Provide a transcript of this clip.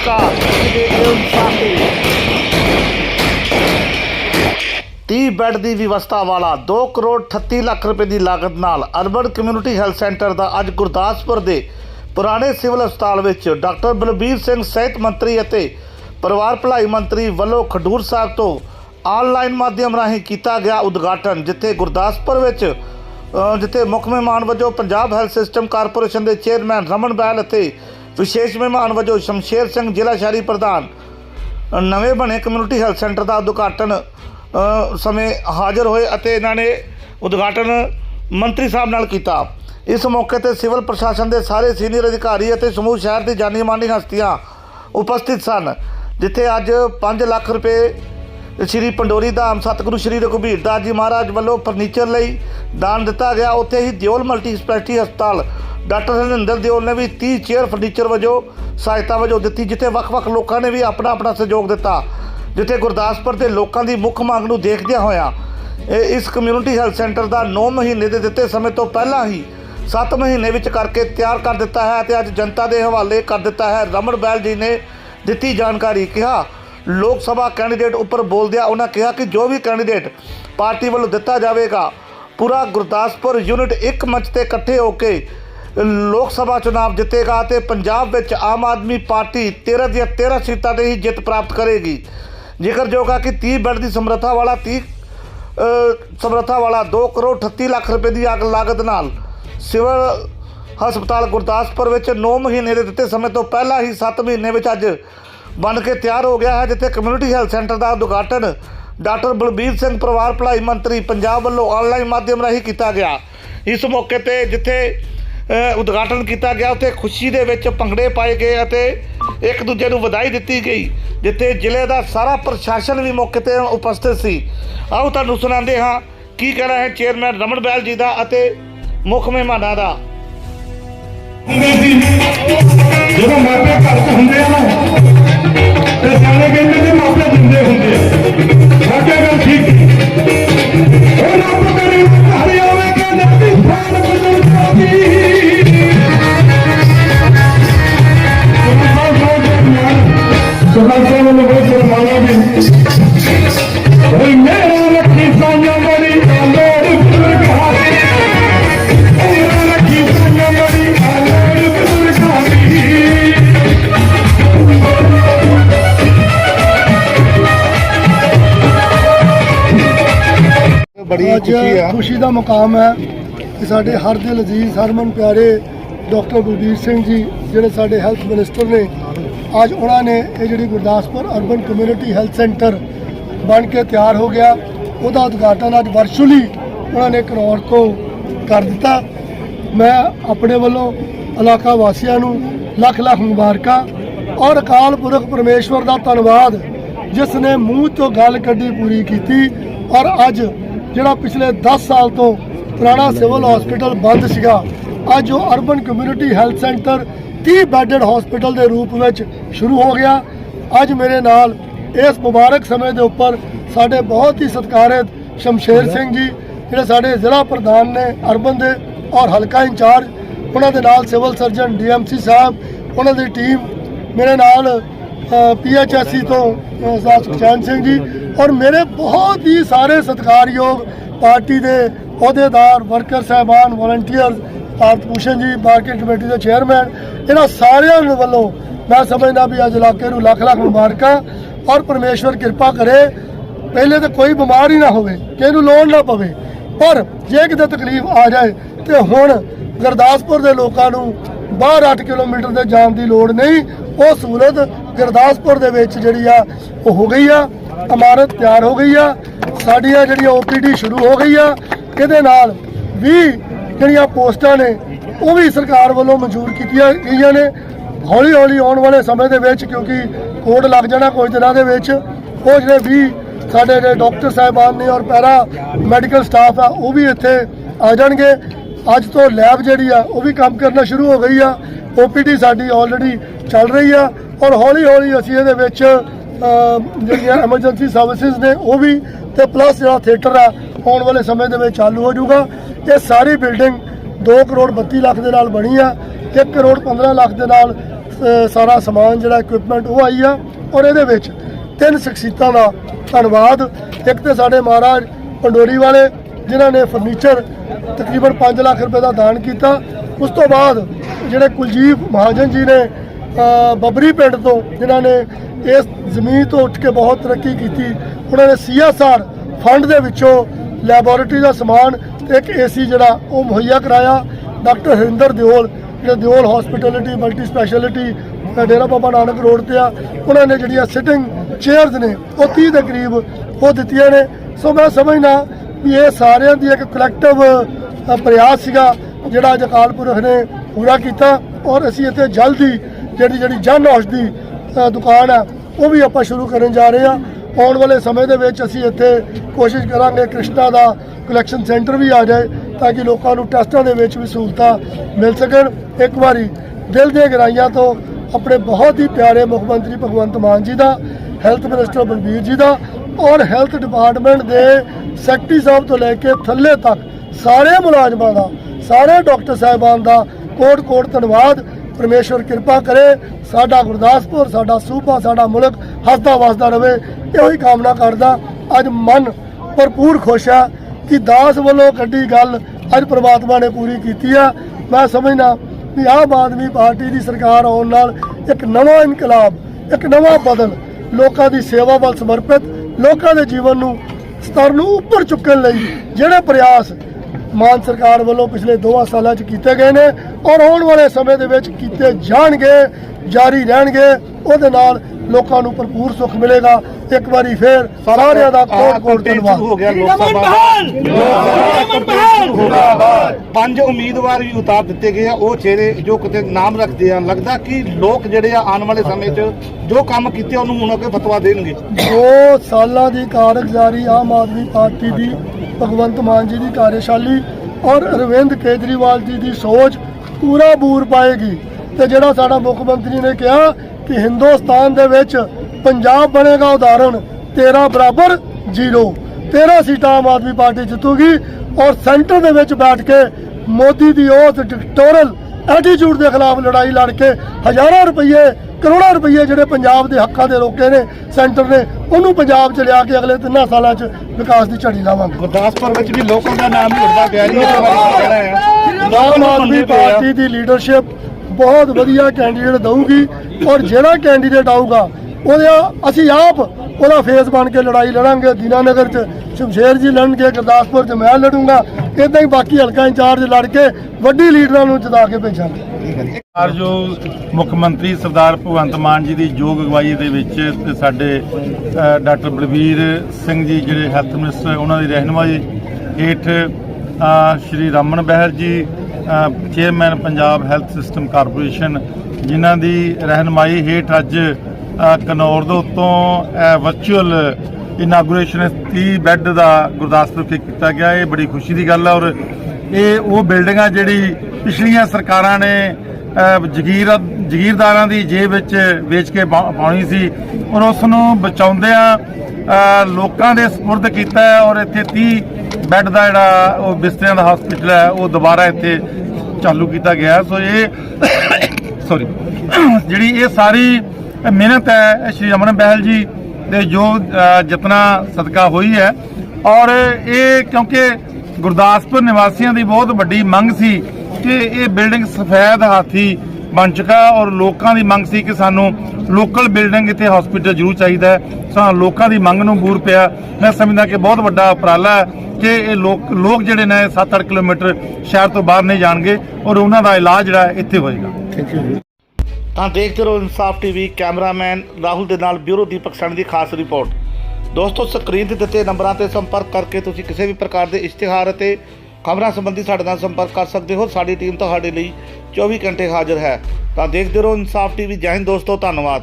ਨਮਸਕਾਰ ਤੁਸੀਂ ਦੇਖ ਰਹੇ ਹੋ ਇਨਸਾਫ 30 ਬੈੱਡ ਦੀ ਵਿਵਸਥਾ ਵਾਲਾ 2 ਕਰੋੜ 38 ਲੱਖ ਰੁਪਏ ਦੀ ਲਾਗਤ ਨਾਲ ਅਰਬਨ ਕਮਿਊਨਿਟੀ ਹੈਲਥ ਸੈਂਟਰ ਦਾ ਅੱਜ ਗੁਰਦਾਸਪੁਰ ਦੇ ਪੁਰਾਣੇ ਸਿਵਲ ਹਸਪਤਾਲ ਵਿੱਚ ਡਾਕਟਰ ਬਲਬੀਰ ਸਿੰਘ ਸਿਹਤ ਮੰਤਰੀ ਅਤੇ ਪਰਿਵਾਰ ਭਲਾਈ ਮੰਤਰੀ ਵੱਲੋਂ ਖਡੂਰ ਸਾਹਿਬ ਤੋਂ ਆਨਲਾਈਨ ਮਾਧਿਅਮ ਰਾਹੀਂ ਕੀਤਾ ਗਿਆ ਉਦਘਾਟਨ, ਜਿੱਥੇ ਗੁਰਦਾਸਪੁਰ ਵਿੱਚ ਜਿੱਥੇ ਮੁੱਖ ਮਹਿਮਾਨ ਵਜੋਂ ਪੰਜਾਬ ਹੈਲਥ ਸਿਸਟਮ ਕਾਰਪੋਰੇਸ਼ਨ ਦੇ ਚੇਅਰਮੈਨ ਰਮਨ ਬੈਲ ਅਤੇ ਵਿਸ਼ੇਸ਼ ਮਹਿਮਾਨ ਵਜੋਂ ਸ਼ਮਸ਼ੇਰ ਸਿੰਘ ਜ਼ਿਲ੍ਹਾ ਸ਼ਹਿਰੀ ਪ੍ਰਧਾਨ ਨਵੇਂ ਬਣੇ ਕਮਿਊਨਿਟੀ ਹੈਲਥ ਸੈਂਟਰ ਦਾ ਉਦਘਾਟਨ ਸਮੇਂ ਹਾਜ਼ਰ ਹੋਏ ਅਤੇ ਇਹਨਾਂ ਨੇ ਉਦਘਾਟਨ ਮੰਤਰੀ ਸਾਹਿਬ ਨਾਲ ਕੀਤਾ। ਇਸ ਮੌਕੇ ਤੇ ਸਿਵਲ ਪ੍ਰਸ਼ਾਸਨ ਦੇ ਸਾਰੇ ਸੀਨੀਅਰ ਅਧਿਕਾਰੀ ਅਤੇ ਸਮੂਹ ਸ਼ਹਿਰ ਦੀ ਜਾਨੀ ਮਾਨੀ ਹਸਤੀਆਂ ਉਪਸਥਿਤ ਸਨ, ਜਿੱਥੇ ਅੱਜ 5 ਲੱਖ ਰੁਪਏ ਸ਼੍ਰੀ ਪੰਡੋਰੀ ਧਾਮ ਸਤਿਗੁਰੂ ਸ਼੍ਰੀ ਰਘੁਬੀਰ ਦਾਸ ਜੀ ਮਹਾਰਾਜ ਵੱਲੋਂ ਫਰਨੀਚਰ ਲਈ ਦਾਨ ਦਿੱਤਾ ਗਿਆ। ਉੱਥੇ ਹੀ ਦਿਓਲ ਮਲਟੀ ਸਪੈਸ਼ਲਿਟੀ ਹਸਪਤਾਲ ਡਾਕਟਰ ਹਰਿੰਦਰ ਦਿਓਲ ਨੇ ਵੀ 30 ਚੇਅਰ ਫਰਨੀਚਰ ਵਜੋਂ ਸਹਾਇਤਾ ਵਜੋਂ ਦਿੱਤੀ, ਜਿੱਥੇ ਵੱਖ-ਵੱਖ ਲੋਕਾਂ ਨੇ ਵੀ ਆਪਣਾ ਆਪਣਾ ਸਹਿਯੋਗ ਦਿੱਤਾ, ਜਿੱਥੇ ਗੁਰਦਾਸਪੁਰ ਦੇ ਲੋਕਾਂ ਦੀ ਮੁੱਖ ਮੰਗ ਨੂੰ ਦੇਖਦਿਆਂ ਹੋਇਆਂ ਇਹ ਇਸ ਕਮਿਊਨਿਟੀ ਹੈਲਥ ਸੈਂਟਰ ਦਾ 9 ਮਹੀਨੇ ਦੇ ਦਿੱਤੇ ਸਮੇਂ ਤੋਂ ਪਹਿਲਾਂ ਹੀ 7 ਮਹੀਨੇ ਵਿੱਚ ਕਰਕੇ ਤਿਆਰ ਕਰ ਦਿੱਤਾ ਹੈ ਅਤੇ ਅੱਜ ਜਨਤਾ ਦੇ ਹਵਾਲੇ ਕਰ ਦਿੱਤਾ ਹੈ। ਰਮਨ ਬੈਲ ਜੀ ਨੇ ਦਿੱਤੀ ਜਾਣਕਾਰੀ, ਕਿਹਾ, ਲੋਕ ਸਭਾ ਕੈਂਡੀਡੇਟ ਉੱਪਰ ਬੋਲਦਿਆਂ ਉਹਨਾਂ ਕਿਹਾ ਕਿ ਜੋ ਵੀ ਕੈਂਡੀਡੇਟ ਪਾਰਟੀ ਵੱਲੋਂ ਦਿੱਤਾ ਜਾਵੇਗਾ, ਪੂਰਾ ਗੁਰਦਾਸਪੁਰ ਯੂਨਿਟ ਇੱਕ ਮੰਚ ਤੇ ਇਕੱਠੇ ਹੋ ਕੇ ਲੋਕ ਸਭਾ ਚੁਣਾਵ ਜਿੱਤੇਗਾ ਤੇ ਪੰਜਾਬ ਵਿੱਚ ਆਮ ਆਦਮੀ ਪਾਰਟੀ 13 ਦੀਆਂ 13 ਸੀਟਾਂ ਤੇ ਹੀ ਜਿੱਤ ਪ੍ਰਾਪਤ ਕਰੇਗੀ। ਜ਼ਿਕਰਯੋਗ ਹੈ ਕਿ 30 ਬੈੱਡ ਦੀ ਸਮਰੱਥਾ ਵਾਲਾ 30 ਸਮਰੱਥਾ ਵਾਲਾ 2 ਕਰੋੜ 38 ਲੱਖ ਰੁਪਏ ਦੀ ਅਗ ਲਾਗਤ ਨਾਲ ਸਿਵਲ ਹਸਪਤਾਲ ਗੁਰਦਾਸਪੁਰ ਵਿੱਚ 9 ਮਹੀਨੇ ਦੇ ਦਿੱਤੇ ਸਮੇਂ ਤੋਂ ਪਹਿਲਾਂ ਹੀ 7 ਮਹੀਨੇ ਵਿੱਚ ਅੱਜ ਬਣ ਕੇ ਤਿਆਰ ਹੋ ਗਿਆ ਹੈ, ਜਿੱਥੇ ਕਮਿਊਨਿਟੀ ਹੈਲਥ ਸੈਂਟਰ ਦਾ ਉਦਘਾਟਨ ਡਾਕਟਰ ਬਲਬੀਰ ਸਿੰਘ, ਪਰਿਵਾਰ ਭਲਾਈ ਮੰਤਰੀ ਪੰਜਾਬ ਵੱਲੋਂ ਆਨਲਾਈਨ ਮਾਧਿਅਮ ਰਾਹੀਂ ਕੀਤਾ ਗਿਆ। ਇਸ ਮੌਕੇ ਤੇ ਜਿੱਥੇ ਉਦਘਾਟਨ ਕੀਤਾ ਗਿਆ। ਉੱਥੇ ਖੁਸ਼ੀ ਦੇ ਵਿੱਚ ਭੰਗੜੇ ਪਾਏ ਗਏ ਅਤੇ ਇੱਕ ਦੂਜੇ ਨੂੰ ਵਧਾਈ ਦਿੱਤੀ ਗਈ, ਜਿੱਥੇ ਜ਼ਿਲ੍ਹੇ ਦਾ ਸਾਰਾ ਪ੍ਰਸ਼ਾਸਨ ਵੀ ਮੌਕੇ ਤੇ ਉਪਸਥਿਤ ਸੀ। ਆਓ ਤੁਹਾਨੂੰ ਸੁਣਾਉਂਦੇ ਹਾਂ ਕੀ ਕਹਿਣਾ ਹੈ ਚੇਅਰਮੈਨ ਰਮਨ ਬੈਲ ਜੀ ਦਾ ਅਤੇ ਮੁੱਖ ਮਹਿਮਾਨਾਂ ਦਾ। ਜਦੋਂ ਮਾਪੇ ਘਰ 'ਚ ਹੁੰਦੇ ਆ ਨਾ, ਤੇ ਸਿਆਣੇ ਕਹਿੰਦੇ ਨੇ ਮਾਪੇ ਜਿੰਦੇ ਹੁੰਦੇ ਆ। ਵਾਕਿਆ ਗੱਲ ਠੀਕ ਅੱਜ ਖੁਸ਼ੀ ਦਾ ਮੁਕਾਮ ਹੈ ਕਿ ਸਾਡੇ ਹਰ ਦਿਲ ਅਜ਼ੀਜ਼ ਹਰਮਨ ਪਿਆਰੇ ਡਾਕਟਰ ਬਲਬੀਰ ਸਿੰਘ ਜੀ ਜਿਹੜੇ ਸਾਡੇ ਹੈਲਥ ਮਿਨਿਸਟਰ ਨੇ। ਅੱਜ ਉਹਨਾਂ ਨੇ ਇਹ ਜਿਹੜੀ Gurdaspur urban community health centre ਬਣ ਕੇ ਤਿਆਰ ਹੋ ਗਿਆ। ਉਹਦਾ ਉਦਘਾਟਨ ਅੱਜ ਵਰਚੁਅਲੀ ਉਹਨਾਂ ਨੇ ਕਰੋੜ ਤੋਂ ਕਰ ਦਿੱਤਾ। ਮੈਂ ਆਪਣੇ ਵੱਲੋਂ ਇਲਾਕਾ ਵਾਸੀਆਂ ਨੂੰ ਲੱਖ ਲੱਖ ਮੁਬਾਰਕਾਂ ਔਰ ਅਕਾਲ ਪੁਰਖ ਪਰਮੇਸ਼ਵਰ ਦਾ ਧੰਨਵਾਦ ਜਿਸ ਨੇ ਮੂੰਹ ਤੋਂ ਗੱਲ ਕੱਢੀ ਪੂਰੀ ਕੀਤੀ। ਔਰ ਅੱਜ ਜਿਹੜਾ ਪਿਛਲੇ 10 ਸਾਲ ਤੋਂ ਪੁਰਾਣਾ ਸਿਵਲ ਹਸਪੀਟਲ ਬੰਦ ਸੀਗਾ, ਅੱਜ ਉਹ urban community health centre 30 bedded hospital ਦੇ ਰੂਪ ਵਿੱਚ ਸ਼ੁਰੂ ਹੋ ਗਿਆ। ਅੱਜ ਮੇਰੇ ਨਾਲ ਇਸ ਮੁਬਾਰਕ ਸਮੇਂ ਦੇ ਉੱਪਰ ਸਾਡੇ ਬਹੁਤ ਹੀ ਸਤਿਕਾਰਤ ਸ਼ਮਸ਼ੇਰ ਸਿੰਘ ਜੀ, ਜਿਹੜੇ ਸਾਡੇ ਜ਼ਿਲ੍ਹਾ ਪ੍ਰਧਾਨ ਨੇ ਅਰਬਨ ਦੇ ਔਰ ਹਲਕਾ ਇੰਚਾਰਜ, ਉਹਨਾਂ ਦੇ ਨਾਲ ਸਿਵਲ ਸਰਜਨ ਡੀਐਮਸੀ ਸਾਹਿਬ, ਉਹਨਾਂ ਦੀ ਟੀਮ ਮੇਰੇ ਨਾਲ ਪੀਐਚਐਸਸੀ ਤੋਂ ਸਰਦਾਰ ਸੁਖਚੈਨ ਸਿੰਘ ਜੀ। ਔਰ ਮੇਰੇ ਬਹੁਤ ਹੀ ਸਾਰੇ ਸਤਿਕਾਰਯੋਗ ਪਾਰਟੀ ਦੇ ਅਹੁਦੇਦਾਰ, ਵਰਕਰ, ਸਹਿਬਾਨ ਵਲੰਟੀਅਰ ਭਾਰਤ ਭੂਸ਼ਣ ਜੀ, ਮਾਰਕੀਟ ਕਮੇਟੀ ਦੇ ਚੇਅਰਮੈਨ ਇਹਨਾਂ ਸਾਰਿਆਂ ਦੇ ਵੱਲੋਂ ਮੈਂ ਸਮਝਦਾ ਵੀ ਅੱਜ ਇਲਾਕੇ ਨੂੰ ਲੱਖ ਲੱਖ ਮੁਬਾਰਕਾਂ ਔਰ ਪਰਮੇਸ਼ਵਰ ਕਿਰਪਾ ਕਰੇ। ਪਹਿਲੇ ਤਾਂ ਕੋਈ ਬਿਮਾਰ ਹੀ ਨਾ ਹੋਵੇ ਕਿਸੇ ਨੂੰ ਲੋੜ ਨਾ ਪਵੇ। ਪਰ ਜੇ ਕਿਤੇ ਤਕਲੀਫ ਆ ਜਾਏ, ਤੇ ਹੁਣ ਗੁਰਦਾਸਪੁਰ ਦੇ ਲੋਕਾਂ ਨੂੰ ਬਾਹਰ 8 ਕਿਲੋਮੀਟਰ ਦੇ ਜਾਣ ਦੀ ਲੋੜ ਨਹੀਂ। ਉਹ ਸਹੂਲਤ ਗੁਰਦਾਸਪੁਰ ਦੇ ਵਿੱਚ ਜਿਹੜੀ ਆ, ਉਹ ਹੋ ਗਈ ਆ। ਇਮਾਰਤ ਤਿਆਰ ਹੋ ਗਈ ਆ। ਸਾਡੀਆਂ ਜਿਹੜੀਆਂ ਓਪੀਡੀ ਸ਼ੁਰੂ ਹੋ ਗਈ ਆ। ਇਹਦੇ ਨਾਲ ਵੀ ਜਿਹੜੀਆਂ ਪੋਸਟਾਂ ਨੇ, ਉਹ ਵੀ ਸਰਕਾਰ ਵੱਲੋਂ ਮਨਜ਼ੂਰ ਕੀਤੀਆਂ ਗਈਆਂ ਨੇ। ਹੌਲੀ ਹੌਲੀ ਆਉਣ ਵਾਲੇ ਸਮੇਂ ਦੇ ਵਿੱਚ, ਕਿਉਂਕਿ ਕੋਡ ਲੱਗ ਜਾਣਾ ਕੁਝ ਦਿਨਾਂ ਦੇ ਵਿੱਚ, ਉਹ ਜਿਹੜੇ ਵੀ ਸਾਡੇ ਜਿਹੜੇ ਡਾਕਟਰ ਸਾਹਿਬਾਨ ਨੇ ਔਰ ਪੈਰਾ ਮੈਡੀਕਲ ਸਟਾਫ ਆ, ਉਹ ਵੀ ਇੱਥੇ ਆ ਜਾਣਗੇ। ਅੱਜ ਤੋਂ ਲੈਬ ਜਿਹੜੀ ਆ, ਉਹ ਵੀ ਕੰਮ ਕਰਨਾ ਸ਼ੁਰੂ ਹੋ ਗਈ ਆ। ਓਪੀਡੀ ਸਾਡੀ ਆਲਰੇਡੀ ਚੱਲ ਰਹੀ ਆ ਔਰ ਹੌਲੀ ਹੌਲੀ ਅਸੀਂ ਇਹਦੇ ਵਿੱਚ ਜਿਹੜੀਆਂ ਐਮਰਜੈਂਸੀ ਸਰਵਿਸਿਜ਼ ਨੇ, ਉਹ ਵੀ ਤੇ ਪਲੱਸ ਜਿਹੜਾ ਥੀਏਟਰ ਆ, ਆਉਣ ਵਾਲੇ ਸਮੇਂ ਦੇ ਵਿੱਚ ਚਾਲੂ ਹੋ ਜਾਊਗਾ। ਇਹ ਸਾਰੀ ਬਿਲਡਿੰਗ 2 ਕਰੋੜ 32 ਲੱਖ ਦੇ ਨਾਲ ਬਣੀ ਆ 1 ਕਰੋੜ 15 ਲੱਖ ਦੇ ਨਾਲ ਸਾਰਾ ਸਮਾਨ ਜਿਹੜਾ ਇਕਵਿਪਮੈਂਟ ਉਹ ਆਈ ਆ ਔਰ ਇਹਦੇ ਵਿੱਚ ਤਿੰਨ ਸ਼ਖਸੀਅਤਾਂ ਦਾ ਧੰਨਵਾਦ। ਇੱਕ ਤੇ ਸਾਡੇ ਮਹਾਰਾਜ ਪੰਡੋਰੀ ਵਾਲੇ, ਜਿਨ੍ਹਾਂ ਨੇ ਫਰਨੀਚਰ ਤਕਰੀਬਨ 5 ਲੱਖ ਰੁਪਏ ਦਾ ਦਾਨ ਕੀਤਾ। ਉਸ ਤੋਂ ਬਾਅਦ ਜਿਹੜੇ ਕੁਲਜੀਤ ਮਹਾਜਨ ਜੀ ਨੇ ਬੱਬਰੀ ਪਿੰਡ ਤੋਂ ਜਿਨ੍ਹਾਂ ਨੇ ਇਸ ਜ਼ਮੀਨ ਤੋਂ ਉੱਠ ਕੇ ਬਹੁਤ ਤਰੱਕੀ ਕੀਤੀ, ਉਹਨਾਂ ਨੇ ਸੀਐਸਆਰ ਫੰਡ ਦੇ ਵਿੱਚੋਂ ਲੈਬੋਰੇਟਰੀ ਦਾ ਸਮਾਨ ਤੇ ਇੱਕ ਏਸੀ ਜਿਹੜਾ ਉਹ ਮੁਹੱਈਆ ਕਰਾਇਆ। ਡਾਕਟਰ ਹਰਿੰਦਰ ਦਿਓਲ, ਜਿਹੜੇ Deol hospitality multi speciality Dera Baba Nanak road ਤੇ ਆ, ਉਹਨਾਂ ਨੇ ਜਿਹੜੀਆਂ ਸਿਟਿੰਗ ਚੇਅਰਸ ਨੇ, ਉਹ 30 ਦੇ ਕਰੀਬ ਉਹ ਦਿੱਤੀਆਂ ਨੇ। ਸੋ ਮੈਂ ਸਮਝਦਾ ਵੀ ਇਹ ਸਾਰਿਆਂ ਦੀ ਇੱਕ ਕਲੈਕਟਿਵ ਪ੍ਰਯਾਸ ਸੀਗਾ, ਜਿਹੜਾ ਅੱਜ ਅਕਾਲ ਪੁਰਖ ਨੇ ਪੂਰਾ ਕੀਤਾ ਔਰ ਅਸੀਂ ਇੱਥੇ ਜਲਦੀ ਜਿਹੜੀ ਜਿਹੜੀ ਜਨ ਔਸ਼ਧੀ ਦੁਕਾਨ ਹੈ ਉਹ ਵੀ ਆਪਾਂ ਸ਼ੁਰੂ ਕਰਨ ਜਾ ਰਹੇ ਹਾਂ। ਆਉਣ ਵਾਲੇ ਸਮੇਂ ਦੇ ਵਿੱਚ ਅਸੀਂ ਇੱਥੇ ਕੋਸ਼ਿਸ਼ ਕਰਾਂਗੇ ਕ੍ਰਿਸ਼ਨਾ ਦਾ ਕਲੈਕਸ਼ਨ ਸੈਂਟਰ ਵੀ ਆ ਜਾਏ, ਤਾਂ ਕਿ ਲੋਕਾਂ ਨੂੰ ਟੈਸਟਾਂ ਦੇ ਵਿੱਚ ਵੀ ਸਹੂਲਤਾਂ ਮਿਲ ਸਕਣ। ਇੱਕ ਵਾਰੀ ਦਿਲ ਦੀਆਂ ਗਹਿਰਾਈਆਂ ਤੋਂ ਆਪਣੇ ਬਹੁਤ ਹੀ ਪਿਆਰੇ ਮੁੱਖ ਮੰਤਰੀ ਭਗਵੰਤ ਮਾਨ ਜੀ ਦਾ ਹੈਲਥ ਮਿਨਿਸਟਰ ਬਲਬੀਰ ਜੀ ਦਾ ਔਰ ਹੈਲਥ ਡਿਪਾਰਟਮੈਂਟ ਦੇ ਸੈਕਟਰੀ ਸਾਹਿਬ ਤੋਂ ਲੈ ਕੇ ਥੱਲੇ ਤੱਕ ਸਾਰੇ ਮੁਲਾਜ਼ਮਾਂ ਦਾ, ਸਾਰੇ ਡਾਕਟਰ ਸਾਹਿਬਾਨ ਦਾ ਕੋਟ ਕੋਟ ਧੰਨਵਾਦ। ਪਰਮੇਸ਼ਵਰ ਕਿਰਪਾ ਕਰੇ, ਸਾਡਾ ਗੁਰਦਾਸਪੁਰ, ਸਾਡਾ ਸੂਬਾ, ਸਾਡਾ ਮੁਲਕ ਹੱਸਦਾ ਵਸਦਾ ਰਵੇ। ਇਹੋ ਹੀ ਕਾਮਨਾ ਕਰਦਾ, ਅੱਜ ਮਨ ਭਰਪੂਰ ਖੁਸ਼ ਹੈ ਕਿ ਦਾਸ ਵੱਲੋਂ ਕੱਢੀ ਗੱਲ ਅੱਜ ਪ੍ਰਮਾਤਮਾ ਨੇ ਪੂਰੀ ਕੀਤੀ ਆ। ਮੈਂ ਸਮਝਦਾ ਵੀ ਆਮ ਆਦਮੀ ਪਾਰਟੀ ਦੀ ਸਰਕਾਰ ਆਉਣ ਨਾਲ ਇੱਕ ਨਵਾਂ ਇਨਕਲਾਬ, ਇੱਕ ਨਵਾਂ ਬਦਲ ਲੋਕਾਂ ਦੀ ਸੇਵਾ ਵੱਲ ਸਮਰਪਿਤ ਲੋਕਾਂ ਦੇ ਜੀਵਨ ਨੂੰ ਸਤਰ ਨੂੰ ਉੱਪਰ ਚੁੱਕਣ ਲਈ ਜਿਹੜੇ ਪ੍ਰਯਾਸ ਮਾਨ ਸਰਕਾਰ ਵੱਲੋਂ ਪਿਛਲੇ 2 ਸਾਲਾਂ 'ਚ ਕੀਤੇ ਗਏ ਨੇ ਔਰ ਆਉਣ ਵਾਲੇ ਸਮੇਂ ਦੇ ਵਿੱਚ ਕੀਤੇ ਜਾਣਗੇ ਜਾਰੀ ਰਹਿਣਗੇ ਉਹਦੇ ਨਾਲ ਲੋਕਾਂ ਨੂੰ ਭਰਪੂਰ ਸੁੱਖ ਮਿਲੇਗਾ। ਇੱਕ ਵਾਰੀ ਫੇਰ ਸਾਰਿਆਂ ਦਾ ਕੋਟ ਕੋਟ ਧੰਨਵਾਦ। ਹੋ ਗਿਆ ਲੋਕ ਸਭਾ ਦਾ ਪੰਜ ਉਮੀਦਵਾਰ ਵੀ ਉਤਾਰ ਦਿੱਤੇ ਗਏ ਆ। ਉਹ ਚਿਹਰੇ ਜੋ ਕਿਤੇ ਨਾਮ ਰੱਖਦੇ ਆ, ਲੱਗਦਾ ਕਿ ਲੋਕ ਜਿਹੜੇ ਆ, ਆਉਣ ਵਾਲੇ ਸਮੇਂ 'ਚ ਜੋ ਕੰਮ ਕੀਤੇ ਉਹਨੂੰ ਹੁਣ ਅੱਗੇ ਫਤਵਾ ਦੇਣਗੇ। ਦੋ ਸਾਲਾਂ ਦੀ ਕਾਰਗੁਜ਼ਾਰੀ ਆਮ ਆਦਮੀ ਪਾਰਟੀ ਦੀ, ਭਗਵੰਤ ਮਾਨ ਜੀ ਦੀ ਕਾਰਜਸ਼ਾਲੀ ਔਰ ਅਰਵਿੰਦ ਕੇਜਰੀਵਾਲ ਜੀ ਦੀ ਸੋਚ ਪੂਰਾ ਬੂਰ ਪਾਏਗੀ। ਤੇ ਜਿਹੜਾ ਸਾਡਾ ਮੁੱਖ ਮੰਤਰੀ ਨੇ ਕਿਹਾ ਕਿ ਹਿੰਦੁਸਤਾਨ ਦੇ ਵਿੱਚ ਪੰਜਾਬ ਬਣੇਗਾ, ਉਦਾਹਰਣ 13 ਬਰਾਬਰ 0 13 ਸੀਟਾਂ ਆਮ ਆਦਮੀ ਪਾਰਟੀ ਜਿੱਤੂਗੀ ਔਰ ਸੈਂਟਰ ਦੇ ਵਿੱਚ ਬੈਠ ਕੇ ਮੋਦੀ ਦੀ ਉਸ ਡਿਕਟੋਰਲ ਐਟੀਟਿਊਡ ਦੇ ਖਿਲਾਫ ਲੜਾਈ ਲੜ ਕੇ ਹਜ਼ਾਰਾਂ ਰੁਪਏ ਕਰੋੜਾਂ ਰੁਪਏ ਜਿਹੜੇ ਪੰਜਾਬ ਦੇ ਹੱਕਾਂ ਦੇ ਰੋਕੇ ਨੇ ਸੈਂਟਰ ਨੇ ਉਹਨੂੰ ਪੰਜਾਬ ਚ ਲਿਆ ਕੇ ਅਗਲੇ ਤਿੰਨਾਂ ਸਾਲਾਂ ਚ ਵਿਕਾਸ ਦੀ ਝੜੀ ਲਾਵਾਂਗੇ। ਗੁਰਦਾਸਪੁਰ ਵਿੱਚ ਵੀ ਲੋਕਾਂ ਦਾ ਨਾਮ ਉੱਠਦਾ ਪਿਆ ਜੀ ਆਮ ਆਦਮੀ ਪਾਰਟੀ ਦੀ ਲੀਡਰਸ਼ਿਪ ਬਹੁਤ ਵਧੀਆ ਕੈਂਡੀਡੇਟ ਦਊਗੀ ਔਰ ਜਿਹੜਾ ਕੈਂਡੀਡੇਟ ਆਊਗਾ ਉਹਦੇ ਅਸੀਂ ਆਪ ਉਹਦਾ ਫੇਸ ਬਣ ਕੇ ਲੜਾਈ ਲੜਾਂਗੇ, ਦੀਨਾਨਗਰ ਚ ਸ਼ਮਸ਼ੇਰ ਜੀ ਲੜਨਗੇ, ਗੁਰਦਾਸਪੁਰ ਚ ਮੈਂ ਲੜੂੰਗਾ ਇਦਾਂ ਹੀ ਬਾਕੀ ਹਲਕਾ ਇੰਚਾਰਜ ਲੜ ਕੇ ਵੱਡੀ ਲੀਡਰਾਂ ਨੂੰ ਜਿਤਾ ਕੇ ਭੇਜਾਂਗੇ। ਜੋ ਮੁੱਖ ਮੰਤਰੀ ਸਰਦਾਰ ਭਗਵੰਤ ਮਾਨ ਜੀ ਦੀ ਯੋਗ ਅਗਵਾਈ ਦੇ ਵਿੱਚ ਤੇ ਸਾਡੇ ਡਾਕਟਰ ਬਲਵੀਰ ਸਿੰਘ ਜੀ, ਜਿਹੜੇ ਹੈਲਥ ਮਿਨਿਸਟਰ, ਉਹਨਾਂ ਦੀ ਰਹਿਨੁਮਾਈ ਹੇਠ Shri Raman Behar ji chairman Punjab health system corporation, ਜਿਨ੍ਹਾਂ ਦੀ ਰਹਿਨਮਾਈ ਹੇਠ ਅੱਜ ਕਨੌਰ ਦੇ ਉੱਤੋਂ ਵਰਚੁਅਲ ਇਨਾਗੂਰੇਸ਼ਨ 30 ਬੈੱਡ ਦਾ ਗੁਰਦਾਸਪੁਰ ਵਿਖੇ ਕੀਤਾ ਗਿਆ। ਇਹ ਬੜੀ ਖੁਸ਼ੀ ਦੀ ਗੱਲ ਹੈ ਔਰ ਇਹ ਉਹ ਬਿਲਡਿੰਗ ਆ ਜਿਹੜੀ ਪਿਛਲੀਆਂ ਸਰਕਾਰਾਂ ਨੇ ਜਗੀਰ, ਜਗੀਰਦਾਰਾਂ ਦੀ ਜੇਬ ਵਿੱਚ ਵੇਚ ਕੇ ਪਾ- ਪਾਉਣੀ ਸੀ। ਔਰ ਉਸ ਨੂੰ ਬਚਾਉਂਦਿਆਂ ਲੋਕਾਂ ਦੇ ਸਪੁਰਦ ਕੀਤਾ ਹੈ ਔਰ ਇੱਥੇ 30 ਬੈੱਡ ਦਾ ਜਿਹੜਾ ਉਹ ਬਿਸਤਰਿਆਂ ਦਾ ਹਸਪੀਟਲ ਹੈ, ਉਹ ਦੁਬਾਰਾ ਇੱਥੇ ਚਾਲੂ ਕੀਤਾ ਗਿਆ। ਸੋ ਇਹ ਸੌਰੀ ਜਿਹੜੀ ਇਹ ਸਾਰੀ ਮਿਹਨਤ ਹੈ ਸ਼੍ਰੀ ਅਮਨ ਬਹਿਲ ਜੀ ਦੇ ਜੋ ਅ, ਸਦਕਾ ਹੋਈ ਹੈ। ਔਰ ਇਹ ਕਿਉਂਕਿ ਗੁਰਦਾਸਪੁਰ ਨਿਵਾਸੀਆਂ ਦੀ ਬਹੁਤ ਵੱਡੀ ਮੰਗ ਸੀ ਕਿ ਇਹ ਬਿਲਡਿੰਗ ਸਫੈਦ ਹਾਥੀ ਬਣ ਚੁੱਕਾ ਔਰ ਲੋਕਾਂ ਦੀ ਮੰਗ ਸੀ ਕਿ ਸਾਨੂੰ ਲੋਕਲ ਬਿਲਡਿੰਗ ਇੱਥੇ ਹਸਪੀਟਲ ਜ਼ਰੂਰ ਚਾਹੀਦਾ ਸਾਨੂੰ ਲੋਕਾਂ ਦੀ ਮੰਗ ਨੂੰ ਬੂਰ ਪਿਆ। ਮੈਂ ਸਮਝਦਾ ਕਿ ਬਹੁਤ ਵੱਡਾ ਉਪਰਾਲਾ ਹੈ ਕਿ ਇਹ ਲੋਕ ਲੋਕ ਜਿਹੜੇ ਨੇ 7-8 ਕਿਲੋਮੀਟਰ ਸ਼ਹਿਰ ਤੋਂ ਬਾਹਰ ਨਹੀਂ ਜਾਣਗੇ ਔਰ ਉਹਨਾਂ ਦਾ ਇਲਾਜ ਜਿਹੜਾ ਇੱਥੇ ਹੋਏਗਾ। ਤਾਂ ਦੇਖਦੇ ਰਹੋ ਇਨਸਾਫ ਟੀਵੀ ਕੈਮਰਾਮੈਨ ਰਾਹੁਲ ਦੇ ਨਾਲ ਬਿਊਰੋ ਦੀਪਕ ਸਣ ਦੀ ਖਾਸ ਰਿਪੋਰਟ। ਦੋਸਤੋ, ਸਕਰੀਨ ਤੇ ਦਿੱਤੇ ਨੰਬਰਾਂ ਤੇ ਸੰਪਰਕ ਕਰਕੇ ਤੁਸੀਂ ਕਿਸੇ ਵੀ ਪ੍ਰਕਾਰ ਦੇ ਇਸ਼ਤਿਹਾਰ ਅਤੇ ਖਬਰਾਂ ਸੰਬੰਧੀ ਸਾਡੇ ਨਾਲ ਸੰਪਰਕ ਕਰ ਸਕਦੇ ਹੋ। ਸਾਡੀ ਟੀਮ ਤੁਹਾਡੇ ਲਈ 24 ਘੰਟੇ ਹਾਜ਼ਰ ਹੈ। ਤਾਂ ਦੇਖਦੇ ਰਹੋ ਇਨਸਾਫ ਟੀਵੀ। ਜੈ ਹਿੰਦ ਦੋਸਤੋ, ਧੰਨਵਾਦ।